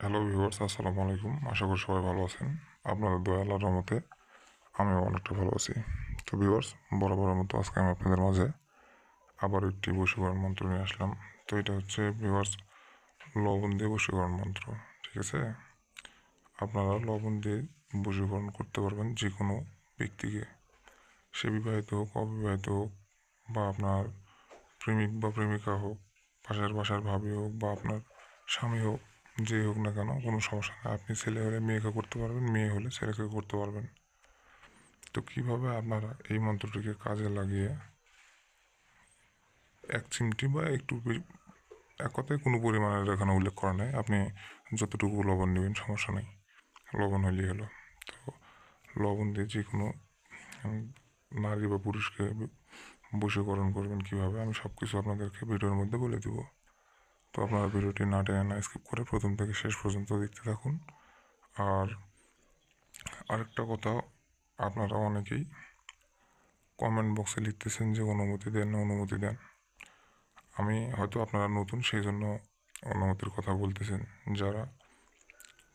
Hello viewers আসসালামু আলাইকুম। আশা করি সবাই ভালো আছেন। আপনাদের দয়া, আল্লাহর রহমতে আমিও অনেকটা ভালো আছি। তো ভিউয়ার্স বরাবরের মতো আজকে আমি আপনাদের মাঝে আবার একটি বশীকরণ মন্ত্র নিয়ে আসলাম। তো এটা হচ্ছে ভিউয়ার্স লবণ দিয়ে বশীকরণ মন্ত্র, ঠিক আছে? আপনারা লবণ দিয়ে বশীকরণ করতে পারবেন যে কোনো ব্যক্তিকে। সে বিবাহিত হোক, অবিবাহিত হোক, বা আপনার প্রেমিক বা প্রেমিকা হোক, পাশের বাসার ভাবি হোক, বা আপনার স্বামী হোক যে হোক না কেন, কোনো সমস্যা নেই আপনি ছেলে হলে মেয়েকে করতে পারবেন, মেয়ে হলে ছেলেকে করতে পারবেন। তো কীভাবে আপনারা এই মন্ত্রটিকে কাজে লাগিয়ে এক চিমটি বা একটু এক কথায় কোনো পরিমাণের এখানে উল্লেখ করা নেই। আপনি যতটুকু লবণ নেবেন সমস্যা নেই। লবণ হলেই হলো। তো লবণ দিয়ে যে কোনো নারী বা পুরুষকে বশীকরণ করবেন কীভাবে, আমি সব কিছু আপনাদেরকে ভিডিওর মধ্যে বলে দিব। তো আপনারা ভিডিওটি না টেনে না স্কিপ করে প্রথম থেকে শেষ পর্যন্ত দেখতে থাকুন। আর আরেকটা কথা, আপনারা অনেকেই কমেন্ট বক্সে লিখতেছেন যে অনুমতি দেন না অনুমতি দেন। আমি হয়তো আপনারা নতুন, সেই জন্য অনুমতির কথা বলতেছেন। যারা,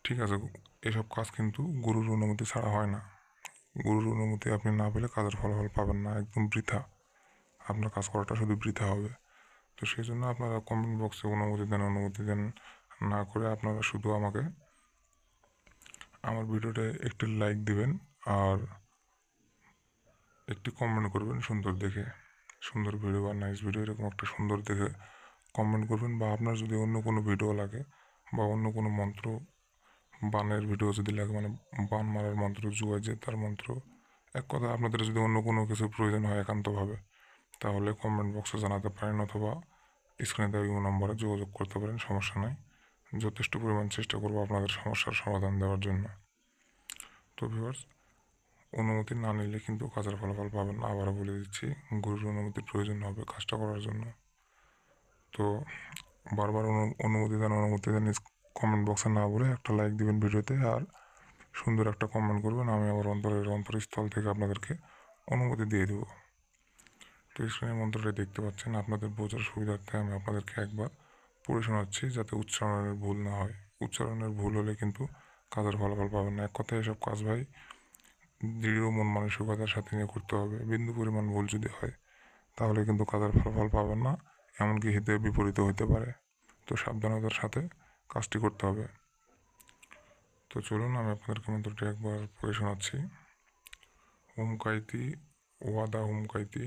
ঠিক আছে, এসব কাজ কিন্তু গুরুর অনুমতি ছাড়া হয় না। গুরুর অনুমতি আপনি না পেলে কাজের ফলাফল পাবেন না, একদম বৃথা। আপনার কাজ করাটা শুধু বৃথা হবে। তো সেই জন্য আপনারা কমেন্ট বক্সে অনুমতি দেন অনুমতি দেন। না করে আপনারা শুধু আমাকে আমার ভিডিওতে একটি লাইক দিবেন আর একটি কমেন্ট করবেন সুন্দর দেখে। সুন্দর ভিডিও বা নাইস ভিডিও এরকম একটা সুন্দর দেখে কমেন্ট করবেন বা আপনার যদি অন্য কোনো ভিডিও লাগে বা অন্য কোনো মন্ত্র, বানের ভিডিও যদি লাগে মানে বান মারার মন্ত্র, জুয়া যে তার মন্ত্র, এক কথা আপনাদের যদি অন্য কোনো কিছু প্রয়োজন হয় একান্তভাবে, তাহলে কমেন্ট বক্সে জানাতে পারেন অথবা স্ক্রিনে দেওয়া ইমো নম্বরে যোগাযোগ করতে পারেন, সমস্যা নাই। যথেষ্ট পরিমাণ চেষ্টা করব আপনাদের সমস্যার সমাধান দেওয়ার জন্য। তো ভিউয়ার্স অনুমতি না নিলে কিন্তু কাজের ফলাফল পাবেন না, আবারও বলে দিচ্ছি, গুরুর অনুমতির প্রয়োজন হবে কাজটা করার জন্য। তো বারবার অনু- অনুমতি দেন অনুমতি দেন কমেন্ট বক্সে না বলে একটা লাইক দিবেন ভিডিওতে, আর সুন্দর একটা কমেন্ট করবেন, আমি আবার অন্তরের অন্তরস্থল থেকে আপনাদেরকে অনুমতি দিয়ে দেবো। তো স্ক্রিনের মন্ত্রটা দেখতে পাচ্ছেন, আপনাদের বোঝার সুবিধার্থে আমি আপনাদেরকে একবার পড়ে শোনাচ্ছি যাতে উচ্চারণের ভুল না হয়। উচ্চারণের ভুল হলে কিন্তু কাজের ফলাফল পাবেন না। এক কথায় এসব কাজ ভাই দৃঢ় মন মানসিকতার সাথে নিয়ে করতে হবে। বিন্দু পরিমাণ ভুল যদি হয়, তাহলে কিন্তু কাজের ফলাফল পাবেন না, এমনকি হিতে বিপরীত হতে পারে। তো সাবধানতার সাথে কাজটি করতে হবে। তো চলুন, আমি আপনাদেরকে মন্ত্রটি একবার পড়ে শোনাচ্ছি। হুমকাইতি, ওয়াদা হুমকাইতি।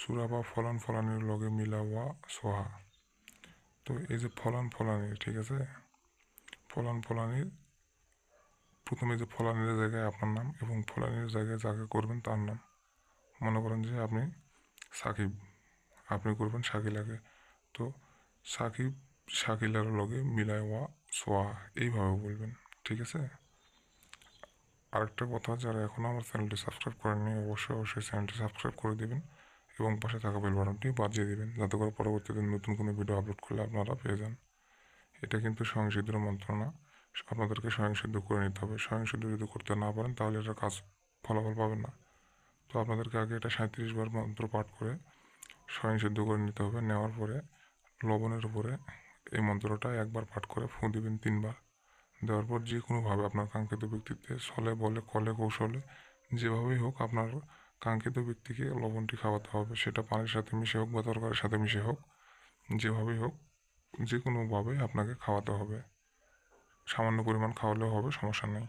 সুরাবা ফলান ফলানির লগে মিলা ওয়া সোহা। তো এই যে ফলান ফলানির ঠিক আছে? ফলান ফলানির প্রথমে যে ফলানির জায়গায় আপনার নাম এবং ফলানির জায়গায় যাকে করবেন তার নাম। মনে করেন যে আপনি সাকিব, আপনি করবেন শাকিলাকে। তো সাকিব, শাকিলার লগে মিলায় ওয়া এইভাবে বলবেন, ঠিক আছে? আরেকটা কথা, যারা এখনও আমার চ্যানেলটি সাবস্ক্রাইব করেননি, অবশ্যই অবশ্যই চ্যানেলটি সাবস্ক্রাইব করে দিবেন। এবং পাশে থাকা বেল বাটনটি বাজিয়ে দিবেন। যাতে করে পরবর্তীতে নতুন কোনো ভিডিও আপলোড করলে আপনারা পেয়ে যান। এটা কিন্তু স্বয়ংসিদ্ধ মন্ত্র না আপনাদেরকে স্বয়ংসিদ্ধ করে নিতে হবে। স্বয়ংসিদ্ধ যদি করতে না পারেন, তাহলে এটা কাজ ফলাফল পাবেন না। তো আপনাদেরকে আগে এটা সাঁত্রিশ বার মন্ত্র পাঠ করে স্বয়ংসিদ্ধ করে নিতে হবে। নেওয়ার পরে লবণের উপরে এই মন্ত্রটা একবার পাঠ করে ফুঁ দিবেন তিনবার। দেওয়ার পর যে কোনোভাবে আপনার কাঙ্ক্ষিত ব্যক্তিত্বে ছলে বলে, কলে, কৌশলে যেভাবেই হোক আপনার কাঙ্ক্ষিত ব্যক্তিকে লবণটি খাওয়াতে হবে। সেটা পানির সাথে মিশে হোক বা তরকারির সাথে মিশে হোক, যেভাবেই হোক যে কোনোভাবে আপনাকে খাওয়াতে হবে। সামান্য পরিমাণ খাওয়ালেও হবে, সমস্যা নেই।